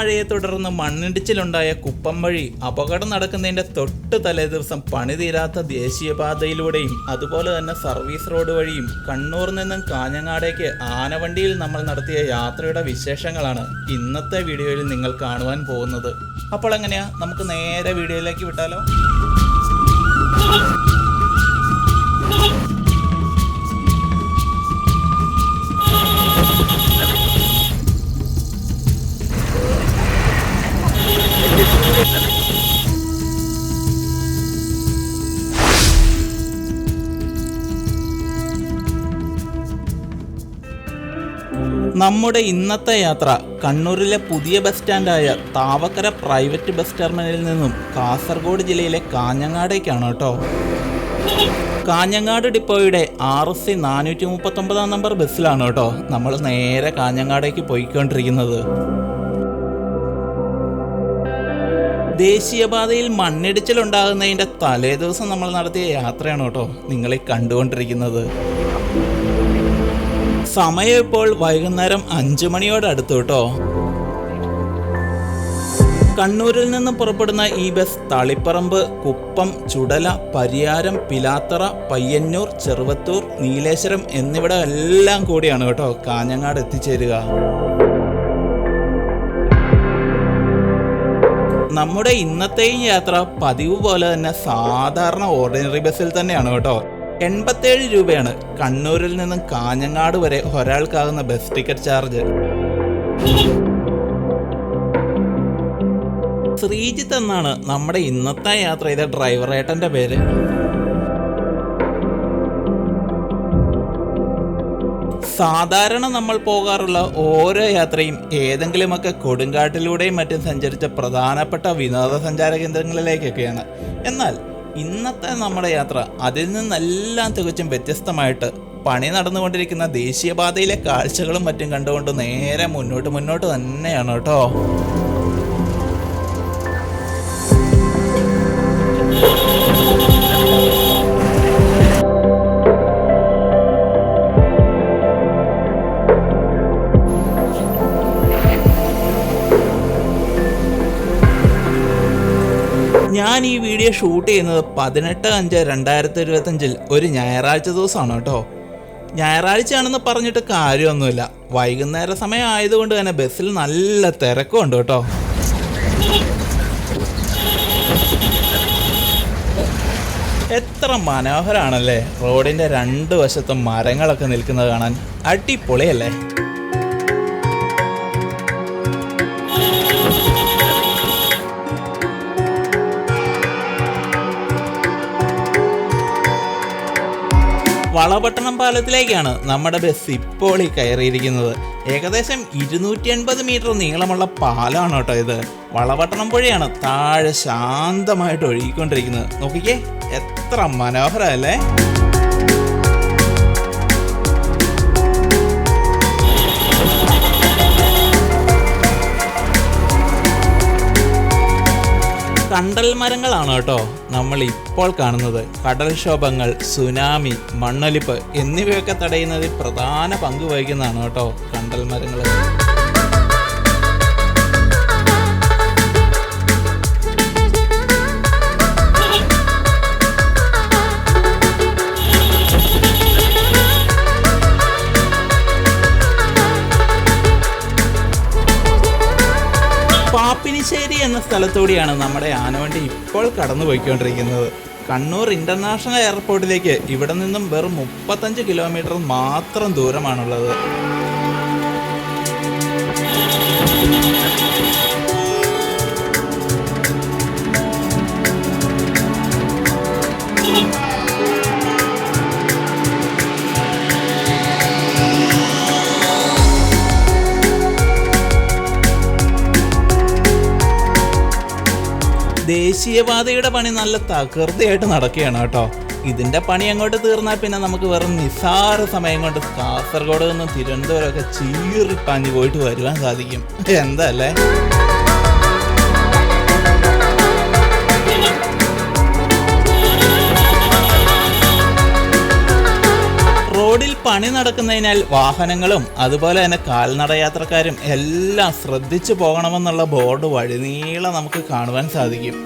മഴയെ തുടർന്ന് മണ്ണിടിച്ചിലുണ്ടായ കുപ്പം വഴി അപകടം നടക്കുന്നതിന്റെ തൊട്ട് തലേ ദിവസം പണി തീരാത്ത ദേശീയപാതയിലൂടെയും അതുപോലെ തന്നെ സർവീസ് റോഡ് വഴിയും കണ്ണൂർ നിന്നും കാഞ്ഞങ്ങാടേക്ക് ആനവണ്ടിയിൽ നമ്മൾ നടത്തിയ യാത്രയുടെ വിശേഷങ്ങളാണ് ഇന്നത്തെ വീഡിയോയിൽ നിങ്ങൾ കാണുവാൻ പോകുന്നത്. അപ്പോൾ എങ്ങനെയാ? നമുക്ക് നേരെ വീഡിയോയിലേക്ക് വിട്ടാലോ? നമ്മുടെ ഇന്നത്തെ യാത്ര കണ്ണൂരിലെ പുതിയ ബസ് സ്റ്റാൻഡായ താവക്കര പ്രൈവറ്റ് ബസ് ടെർമിനലിൽ നിന്നും കാസർഗോഡ് ജില്ലയിലെ കാഞ്ഞങ്ങാടേക്കാണ് കേട്ടോ. കാഞ്ഞങ്ങാട് ഡിപ്പോയുടെ ആർ എസ് സി നാനൂറ്റി മുപ്പത്തൊമ്പതാം നമ്പർ ബസ്സിലാണ് കേട്ടോ നമ്മൾ നേരെ കാഞ്ഞങ്ങാടേക്ക് പോയിക്കൊണ്ടിരിക്കുന്നത്. ദേശീയപാതയിൽ മണ്ണിടിച്ചിലുണ്ടാകുന്നതിന്റെ തലേ ദിവസം നമ്മൾ നടത്തിയ യാത്രയാണ് കേട്ടോ നിങ്ങളെ കണ്ടുകൊണ്ടിരിക്കുന്നത്. സമയം ഇപ്പോൾ വൈകുന്നേരം അഞ്ചു മണിയോട് അടുത്തു കേട്ടോ. കണ്ണൂരിൽ നിന്ന് പുറപ്പെടുന്ന ഈ ബസ് തളിപ്പറമ്പ് കുപ്പം ചുടല പരിയാരം പിലാത്തറ പയ്യന്നൂർ ചെറുവത്തൂർ നീലേശ്വരം എന്നിവിടെ എല്ലാം കൂടിയാണ് കേട്ടോ കാഞ്ഞങ്ങാട് എത്തിച്ചേരുക. നമ്മുടെ ഇന്നത്തെയും യാത്ര പതിവ് പോലെ തന്നെ സാധാരണ ഓർഡിനറി ബസ്സിൽ തന്നെയാണ് കേട്ടോ. എൺപത്തേഴ് രൂപയാണ് കണ്ണൂരിൽ നിന്നും കാഞ്ഞങ്ങാട് വരെ ഒരാൾക്കാകുന്ന ബസ് ടിക്കറ്റ് ചാർജ് ശ്രീജിത്ത് എന്നാണ് നമ്മുടെ ഇന്നത്തെ യാത്ര ചെയ്ത ഡ്രൈവറേട്ടന്റെ പേര്. സാധാരണ നമ്മൾ പോകാറുള്ള ഓരോ യാത്രയും ഏതെങ്കിലുമൊക്കെ കൊടുങ്കാട്ടിലൂടെയും മറ്റും സഞ്ചരിച്ച പ്രധാനപ്പെട്ട വിനോദസഞ്ചാര കേന്ദ്രങ്ങളിലേക്കൊക്കെയാണ്. എന്നാൽ ഇന്നത്തെ നമ്മുടെ യാത്ര അതിൽ നിന്നെല്ലാം തികച്ചും വ്യത്യസ്തമായിട്ട് പണി നടന്നുകൊണ്ടിരിക്കുന്ന ദേശീയപാതയിലെ കാഴ്ചകളും മറ്റും കണ്ടുകൊണ്ട് നേരെ മുന്നോട്ട് മുന്നോട്ട് തന്നെയാണ് കേട്ടോ. ഞാൻ ഈ വീഡിയോ ഷൂട്ട് ചെയ്യുന്നത് പതിനെട്ട് അഞ്ച് രണ്ടായിരത്തി ഇരുപത്തഞ്ചിൽ ഒരു ഞായറാഴ്ച ദിവസമാണ് കേട്ടോ. ഞായറാഴ്ചയാണെന്ന് പറഞ്ഞിട്ട് കാര്യമൊന്നുമില്ല. വൈകുന്നേര സമയം ആയതുകൊണ്ട് തന്നെ ബസ്സിൽ നല്ല തിരക്കുണ്ട് കേട്ടോ. എത്ര മനോഹരാണല്ലേ. റോഡിന്റെ രണ്ട് വശത്തും മരങ്ങളൊക്കെ നിൽക്കുന്നത് കാണാൻ അടിപൊളിയല്ലേ. വളപട്ടണം പാലത്തിലേക്കാണ് നമ്മുടെ ബസ് ഇപ്പോൾ ഈ കയറിയിരിക്കുന്നത്. ഏകദേശം ഇരുന്നൂറ്റി എൺപത് മീറ്റർ നീളമുള്ള പാലമാണ് കേട്ടോ ഇത്. വളപട്ടണം പുഴയാണ് താഴെ ശാന്തമായിട്ട് ഒഴുകിക്കൊണ്ടിരിക്കുന്നത്. നോക്കിക്കേ എത്ര മനോഹരമല്ലേ കണ്ടൽ മരങ്ങളാണ് കേട്ടോ നമ്മൾ ഇപ്പോൾ കാണുന്നത്. കടൽക്ഷോഭങ്ങൾ സുനാമി മണ്ണൊലിപ്പ് എന്നിവയൊക്കെ തടയുന്നതിൽ പ്രധാന പങ്ക് വഹിക്കുന്നതാണ് കേട്ടോ കണ്ടൽ മരങ്ങൾ സ്ഥലത്തൂടെയാണ് നമ്മുടെ ആനവണ്ടി ഇപ്പോൾ കടന്നു പോയിക്കൊണ്ടിരിക്കുന്നത് കണ്ണൂർ ഇന്റർനാഷണൽ എയർപോർട്ടിലേക്ക് ഇവിടെ നിന്നും വെറും മുപ്പത്തഞ്ച് കിലോമീറ്റർ മാത്രം ദൂരമാണുള്ളത്. ദേശീയപാതയുടെ പണി നല്ല തകൃതിയായിട്ട് നടക്കുകയാണ് കേട്ടോ. ഇതിന്റെ പണി അങ്ങോട്ട് തീർന്നാൽ പിന്നെ നമുക്ക് വെറും നിസ്സാര സമയം കൊണ്ട് കാസർഗോഡ് നിന്ന് തിരുവനന്തപുരം ഒക്കെ പാഞ്ഞു പോയിട്ട് വരുവാൻ സാധിക്കും. എന്തല്ലേ? റോഡിൽ പണി നടക്കുന്നതിനാൽ വാഹനങ്ങളും അതുപോലെ തന്നെ കാൽനടയാത്രക്കാരും എല്ലാം ശ്രദ്ധിച്ചു പോകണമെന്നുള്ള ബോർഡ് വഴിനീളം നമുക്ക് കാണുവാൻ സാധിക്കും.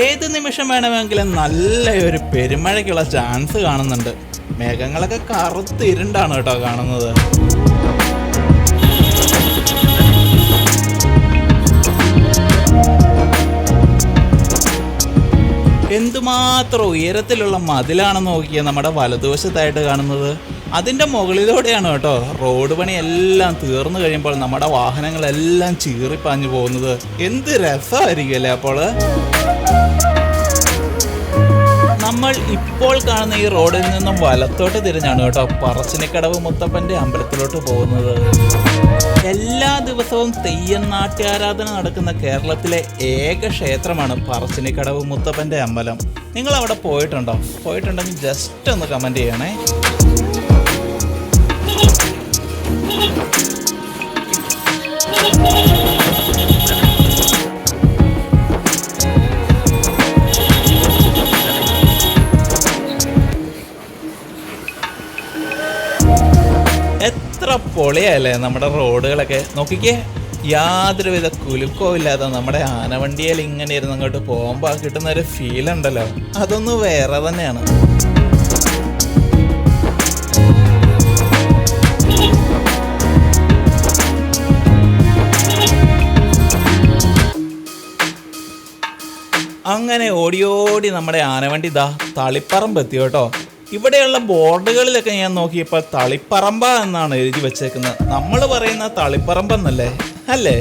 ഏത് നിമിഷം വേണമെങ്കിലും നല്ല ഒരു പെരുമഴയ്ക്കുള്ള ചാൻസ് കാണുന്നുണ്ട്. മേഘങ്ങളൊക്കെ കറുത്ത് ഇരുണ്ടാണ് കേട്ടോ കാണുന്നത്. എന്തുമാത്രം ഉയരത്തിലുള്ള മതിലാണ് നോക്കിയ നമ്മുടെ വലതുവശത്തായിട്ട് കാണുന്നത്? അതിന്റെ മുകളിലൂടെയാണ് കേട്ടോ. റോഡ് പണി എല്ലാം തീർന്നു കഴിയുമ്പോൾ നമ്മുടെ വാഹനങ്ങളെല്ലാം ചീറിപ്പാഞ്ഞു പോകുന്നത്. എന്ത് രസമായിരിക്കും അല്ലേ അപ്പോൾ നമ്മൾ ഇപ്പോൾ കാണുന്ന ഈ റോഡിൽ നിന്നും വലത്തോട്ട് തിരിഞ്ഞാണ് കേട്ടോ പറശ്ശിനിക്കടവ് മുത്തപ്പന്റെ അമ്പലത്തിലോട്ട് പോകുന്നത്. എല്ലാ ദിവസവും തെയ്യം നാട്യാരാധന നടക്കുന്ന കേരളത്തിലെ ഏക ക്ഷേത്രമാണ് പറശ്ശിനിക്കടവ് മുത്തപ്പന്റെ അമ്പലം. നിങ്ങൾ അവിടെ പോയിട്ടുണ്ടോ? പോയിട്ടുണ്ടെങ്കിൽ ജസ്റ്റ് ഒന്ന് കമന്റ് ചെയ്യണേ. എത്ര പൊളിയല്ലേ നമ്മുടെ റോഡുകളൊക്കെ. നോക്കിക്കേ യാതൊരുവിധ കുലുക്കോ ഇല്ലാതെ നമ്മുടെ ആനവണ്ടിയിൽ ഇങ്ങനെ ഇരുന്ന് അങ്ങോട്ട് പോകുമ്പോൾ കിട്ടുന്ന ഒരു ഫീൽ ഉണ്ടല്ലോ. അതൊന്ന് വേറെ തന്നെയാണ്. അങ്ങനെ ഓടി ഓടി നമ്മുടെ ആനവണ്ടി ദാ തളിപ്പറമ്പ് എത്തി കേട്ടോ. ഇവിടെയുള്ള ബോർഡുകളിലൊക്കെ ഞാൻ നോക്കിയപ്പോൾ തളിപ്പറമ്പ എന്നാണ് എഴുതി വെച്ചേക്കുന്നത്. നമ്മൾ പറയുന്ന തളിപ്പറമ്പ് എന്നല്ലേ അല്ലേ?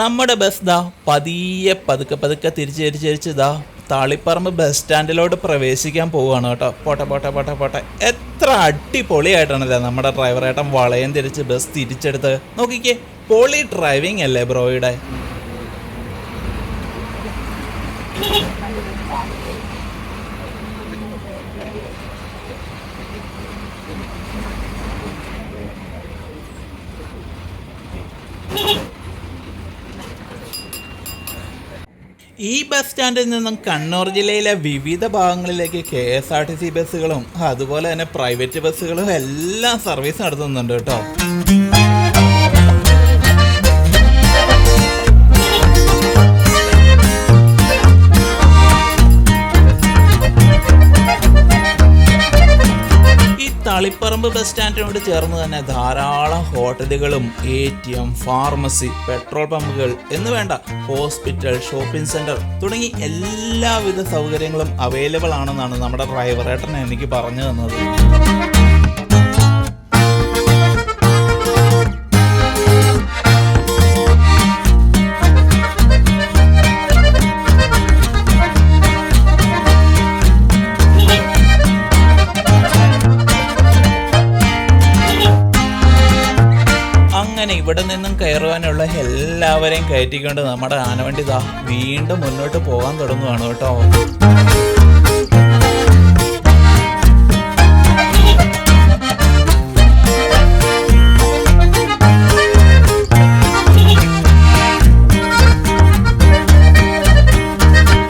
നമ്മുടെ ബസ് ദാ പതിയെ പതുക്കെ പതുക്കെ തിരിച്ച് തിരിച്ച് തിരിച്ച് ദാ താളിപ്പറമ്പ് ബസ് സ്റ്റാൻഡിലോട്ട് പ്രവേശിക്കാൻ പോവുകയാണ് കേട്ടോ. പോട്ടെ പോട്ടെ പോട്ടെ പോട്ടെ. എത്ര അടിപൊളിയായിട്ടാണല്ലേ നമ്മുടെ ഡ്രൈവറേട്ടൻ വളയം തിരിച്ച് ബസ് തിരിച്ചെടുത്ത്. നോക്കിക്കേ പൊളി ഡ്രൈവിംഗ് അല്ലേ ബ്രോയുടെ ഈ ബസ് സ്റ്റാൻഡിൽ നിന്നും കണ്ണൂർ ജില്ലയിലെ വിവിധ ഭാഗങ്ങളിലേക്ക് K S R T C ബസ്സുകളും അതുപോലെ തന്നെ പ്രൈവറ്റ് ബസ്സുകളും എല്ലാം സർവീസ് നടത്തുന്നുണ്ട് കേട്ടോ. തളിപ്പറമ്പ് ബസ് സ്റ്റാൻഡിനോട് ചേർന്ന് തന്നെ ധാരാളം ഹോട്ടലുകളും A T M pharmacy petrol പമ്പുകൾ എന്ന് വേണ്ട ഹോസ്പിറ്റൽ ഷോപ്പിംഗ് സെന്റർ തുടങ്ങി എല്ലാവിധ സൗകര്യങ്ങളും അവൈലബിൾ ആണെന്നാണ് നമ്മുടെ ഡ്രൈവറേട്ടൻ എനിക്ക് പറഞ്ഞു തന്നത്. ഇവിടെ നിന്നും കയറുവാനുള്ള എല്ലാവരെയും കയറ്റിക്കൊണ്ട് നമ്മുടെ ആനവണ്ടി ദാ വീണ്ടും മുന്നോട്ട് പോകാൻ തുടങ്ങുവാണ് കേട്ടോ.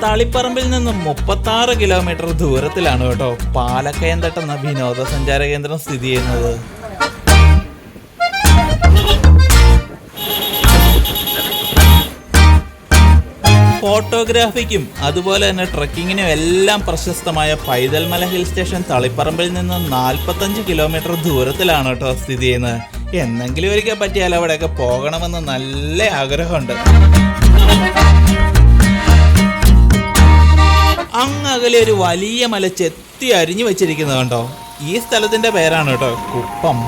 തളിപ്പറമ്പിൽ നിന്നും മുപ്പത്തി ആറ് കിലോമീറ്റർ ദൂരത്തിലാണ് കേട്ടോ പാലക്കയം തട്ടെന്ന വിനോദസഞ്ചാര കേന്ദ്രം സ്ഥിതി ചെയ്യുന്നത്. ഫോട്ടോഗ്രാഫിക്കും അതുപോലെ തന്നെ ട്രക്കിങ്ങിനും എല്ലാം പ്രശസ്തമായ പൈതൽമല ഹിൽ സ്റ്റേഷൻ തളിപ്പറമ്പിൽ നിന്ന് നാൽപ്പത്തഞ്ച് കിലോമീറ്റർ ദൂരത്തിലാണ് കേട്ടോ സ്ഥിതി ചെയ്യുന്നത്. എന്നെങ്കിലും ഒരിക്കൽ പറ്റിയാൽ അവിടെയൊക്കെ പോകണമെന്ന് നല്ല ആഗ്രഹമുണ്ട്. അങ്ങകലെ ഒരു വലിയ മല ചെത്തി അരിഞ്ഞു വെച്ചിരിക്കുന്നത് കണ്ടോ? ഈ സ്ഥലത്തിന്റെ പേരാണ് കേട്ടോ കുപ്പം.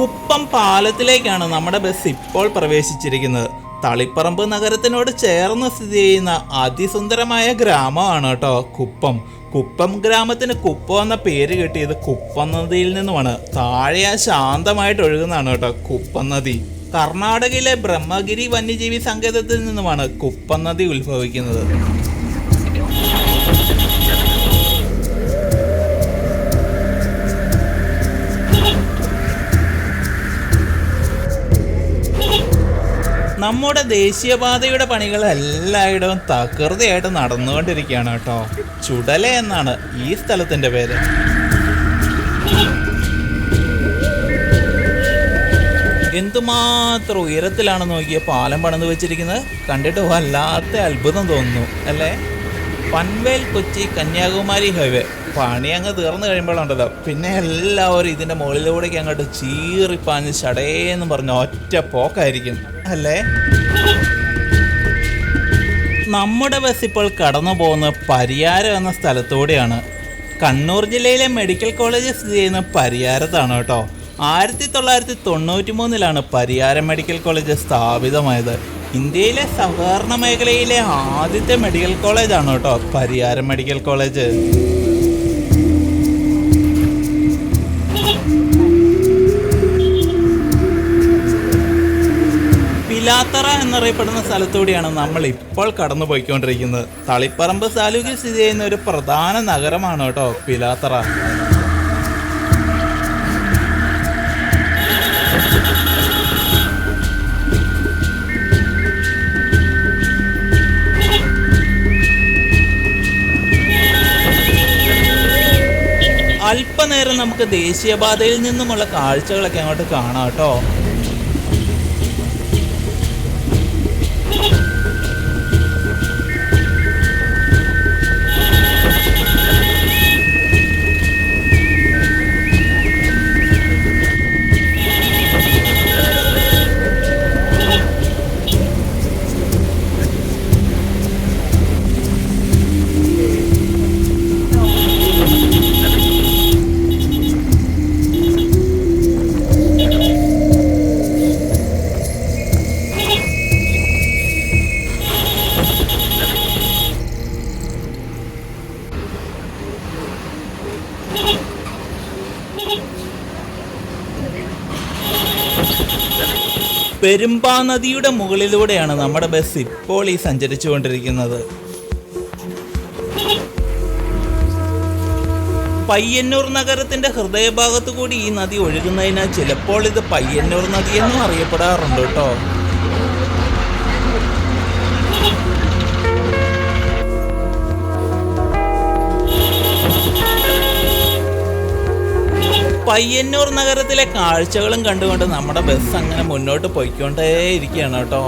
കുപ്പം പാലത്തിലേക്കാണ് നമ്മുടെ ബസ് ഇപ്പോൾ പ്രവേശിച്ചിരിക്കുന്നത്. തളിപ്പറമ്പ് നഗരത്തിനോട് ചേർന്ന് സ്ഥിതി ചെയ്യുന്ന അതിസുന്ദരമായ ഗ്രാമമാണ് കേട്ടോ കുപ്പം. കുപ്പം ഗ്രാമത്തിന് കുപ്പം എന്ന പേര് കിട്ടിയത് കുപ്പം നദിയിൽ നിന്നുമാണ്. താഴെ ആ ശാന്തമായിട്ട് ഒഴുകുന്നതാണ് കേട്ടോ കുപ്പം നദി കർണാടകയിലെ ബ്രഹ്മഗിരി വന്യജീവി സങ്കേതത്തിൽ നിന്നുമാണ് കുപ്പം നദി ഉത്ഭവിക്കുന്നത്. നമ്മുടെ ദേശീയപാതയുടെ പണികൾ എല്ലായിടവും തകൃതിയായിട്ട് നടന്നുകൊണ്ടിരിക്കുകയാണ് കേട്ടോ. ചുടല എന്നാണ് ഈ സ്ഥലത്തിന്റെ പേര്. എന്തുമാത്രം ഉയരത്തിലാണ് നോക്കിയ പാലം പണിത് വെച്ചിരിക്കുന്നത്? കണ്ടിട്ട് വല്ലാത്ത അത്ഭുതം തോന്നുന്നു അല്ലേ? പൻവേൽ കൊച്ചി കന്യാകുമാരി ഹൈവേ. പണി അങ്ങ് തീർന്നു കഴിയുമ്പോഴുണ്ടല്ലോ. പിന്നെ എല്ലാവരും ഇതിന്റെ മുകളിലൂടേക്ക് അങ്ങോട്ട് ചീറിപ്പാഞ്ഞ് ചടേന്ന് പറഞ്ഞ ഒറ്റ പോക്കായിരിക്കും. അല്ലേ? നമ്മുടെ ബസ് ഇപ്പോൾ കടന്നു പോകുന്ന പരിയാരം എന്ന സ്ഥലത്തൂടെയാണ്. കണ്ണൂർ ജില്ലയിലെ മെഡിക്കൽ കോളേജ് സ്ഥിതി ചെയ്യുന്ന പരിയാരത്താണ് കേട്ടോ. ആയിരത്തി തൊള്ളായിരത്തി തൊണ്ണൂറ്റി മൂന്നിലാണ് പരിയാരം മെഡിക്കൽ കോളേജ് സ്ഥാപിതമായത്. ഇന്ത്യയിലെ സഹകരണ മേഖലയിലെ ആദ്യത്തെ മെഡിക്കൽ കോളേജാണ് കേട്ടോ പരിയാരം മെഡിക്കൽ കോളേജ് പിലാത്തറ എന്നറിയപ്പെടുന്ന സ്ഥലത്തൂടെയാണ് നമ്മൾ ഇപ്പോൾ കടന്നു പോയിക്കൊണ്ടിരിക്കുന്നത് തളിപ്പറമ്പ് താലൂക്കിൽ സ്ഥിതി ചെയ്യുന്ന ഒരു പ്രധാന നഗരമാണ് കേട്ടോ പിലാത്തറ. അല്പനേരം നമുക്ക് ദേശീയപാതയിൽ നിന്നുമുള്ള കാഴ്ചകളൊക്കെ അങ്ങോട്ട് കാണാം കേട്ടോ. പെരുമ്പാ നദിയുടെ മുകളിലൂടെയാണ് നമ്മുടെ ബസ് ഇപ്പോൾ ഈ സഞ്ചരിച്ചുകൊണ്ടിരിക്കുന്നത്. പയ്യന്നൂർ നഗരത്തിന്റെ ഹൃദയഭാഗത്തു കൂടി ഈ നദി ഒഴുകുന്നതിനാൽ ചിലപ്പോൾ ഇത് പയ്യന്നൂർ നദി എന്നും അറിയപ്പെടാറുണ്ട് കേട്ടോ. പയ്യന്നൂർ നഗരത്തിലെ കാഴ്ചകളും കണ്ടുകൊണ്ട് നമ്മുടെ ബസ് അങ്ങനെ മുന്നോട്ട് പോയിക്കൊണ്ടേ ഇരിക്കുകയാണ് കേട്ടോ.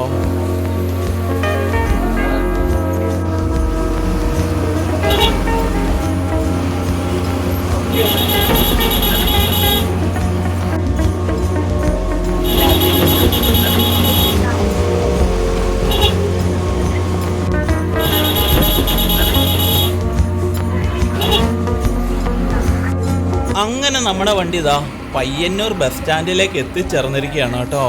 അങ്ങനെ നമ്മുടെ വണ്ടി ഇതാ പയ്യന്നൂർ ബസ് സ്റ്റാൻഡിലേക്ക് എത്തിച്ചേർന്നിരിക്കുകയാണ് കേട്ടോ.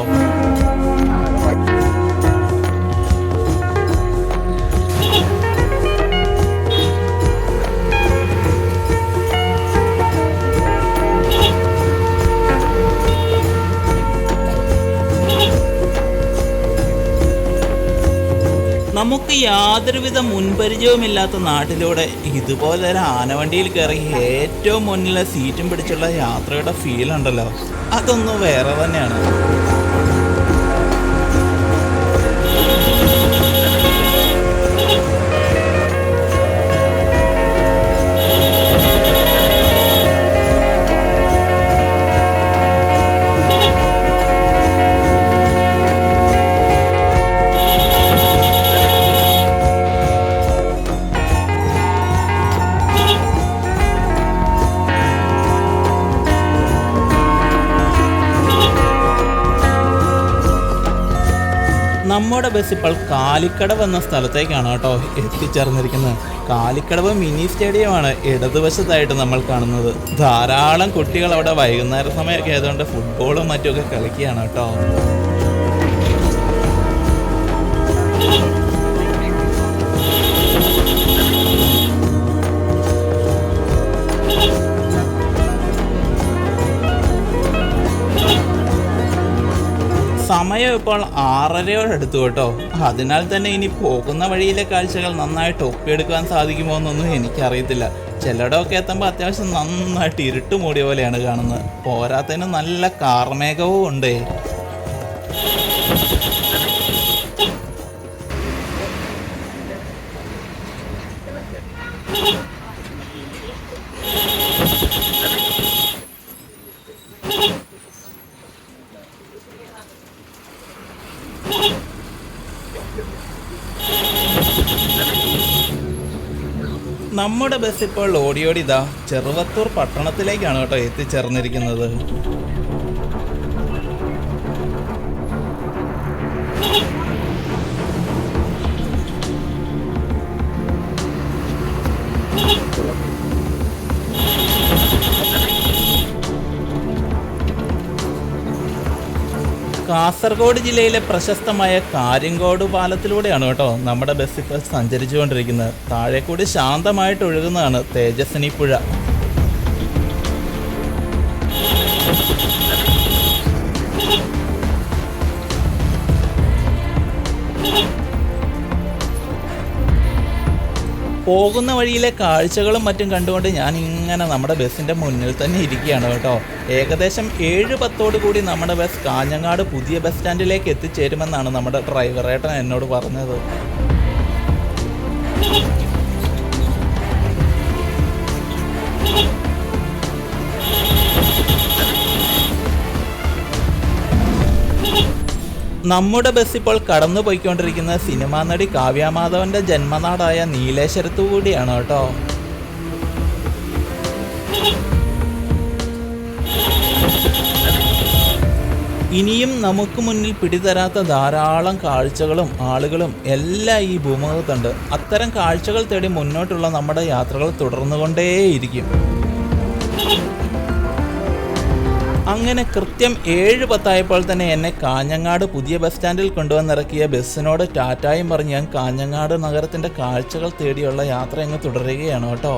യാതൊരുവിധ മുൻപരിചയവുമില്ലാത്ത നാട്ടിലൂടെ ഇതുപോലെ ഒരു ആനവണ്ടിയിൽ കയറി ഏറ്റവും മുന്നിലെ സീറ്റും പിടിച്ചുള്ള യാത്രയുടെ ഫീൽ ഉണ്ടല്ലോ. അതൊന്നും വേറെ തന്നെയാണ്. ബസ് ഇപ്പോൾ കാലിക്കടവ് എന്ന സ്ഥലത്തേക്കാണ് കേട്ടോ എത്തിച്ചേർന്നിരിക്കുന്നത്. കാലിക്കടവ് മിനി സ്റ്റേഡിയമാണ് ഇടതുവശത്തായിട്ട് നമ്മൾ കാണുന്നത്. ധാരാളം കുട്ടികൾ അവിടെ വൈകുന്നേര സമയമൊക്കെ ആയതുകൊണ്ട് ഫുട്ബോളും മറ്റുമൊക്കെ കളിക്കുകയാണ് കേട്ടോ. സമയം ഇപ്പോൾ ആറരയോടടുത്തു കേട്ടോ. അതിനാൽ തന്നെ ഇനി പോകുന്ന വഴിയിലെ കാഴ്ചകൾ നന്നായിട്ട് ഒപ്പിയെടുക്കാൻ സാധിക്കുമോ എന്നൊന്നും എനിക്കറിയത്തില്ല. ചിലയിടമൊക്കെ എത്തുമ്പോൾ അത്യാവശ്യം നന്നായിട്ട് ഇരുട്ട് മൂടിയ പോലെയാണ് കാണുന്നത്. പോരാത്തതിന് നല്ല കാർമേഘവും ഉണ്ടേ. നമ്മുടെ ബസ് ഇപ്പോൾ ഓടിയോടി ഇതാ ചെറുവത്തൂർ പട്ടണത്തിലേക്കാണ് കേട്ടോ എത്തിച്ചേർന്നിരിക്കുന്നത്. കാസർഗോഡ് ജില്ലയിലെ പ്രശസ്തമായ കാര്യങ്കോട് പാലത്തിലൂടെയാണ് കേട്ടോ നമ്മുടെ ബസ് ഇപ്പോൾ സഞ്ചരിച്ചുകൊണ്ടിരിക്കുന്നത്. താഴെക്കൂടി കൂടി ശാന്തമായിട്ട് ഒഴുകുന്നതാണ് തേജസ്വിനി പുഴ. പോകുന്ന വഴിയിലെ കാഴ്ചകളും മറ്റും കണ്ടുകൊണ്ട് ഞാൻ ഇങ്ങനെ നമ്മുടെ ബസ്സിന്റെ മുന്നിൽ തന്നെ ഇരിക്കുകയാണ് കേട്ടോ. ഏകദേശം ഏഴ് പത്തോട് കൂടി നമ്മുടെ ബസ് കാഞ്ഞങ്ങാട് പുതിയ ബസ് സ്റ്റാൻഡിലേക്ക് എത്തിച്ചേരുമെന്നാണ് നമ്മുടെ ഡ്രൈവറേട്ടൻ എന്നോട് പറഞ്ഞത്. നമ്മുടെ ബസ് ഇപ്പോൾ കടന്നു പോയിക്കൊണ്ടിരിക്കുന്ന സിനിമാ നടി കാവ്യാമാധവന്റെ ജന്മനാടായ നീലേശ്വരത്ത് കൂടിയാണ് കേട്ടോ. ഇനിയും നമുക്ക് മുന്നിൽ പിടിതരാത്ത ധാരാളം കാഴ്ചകളും ആളുകളും എല്ലാം ഈ ഭൂമുഖത്തുണ്ട്. അത്തരം കാഴ്ചകൾ തേടി മുന്നോട്ടുള്ള നമ്മുടെ യാത്രകൾ തുടർന്നുകൊണ്ടേയിരിക്കും. അങ്ങനെ കൃത്യം ഏഴ് പത്തായപ്പോൾ തന്നെ എന്നെ കാഞ്ഞങ്ങാട് പുതിയ ബസ് സ്റ്റാൻഡിൽ കൊണ്ടുവന്നിറക്കിയ ബസ്സിനോട് ടാറ്റായും പറഞ്ഞ് ഞാൻ കാഞ്ഞങ്ങാട് നഗരത്തിന്റെ കാഴ്ചകൾ തേടിയുള്ള യാത്ര അങ്ങ് തുടരുകയാണ് കേട്ടോ.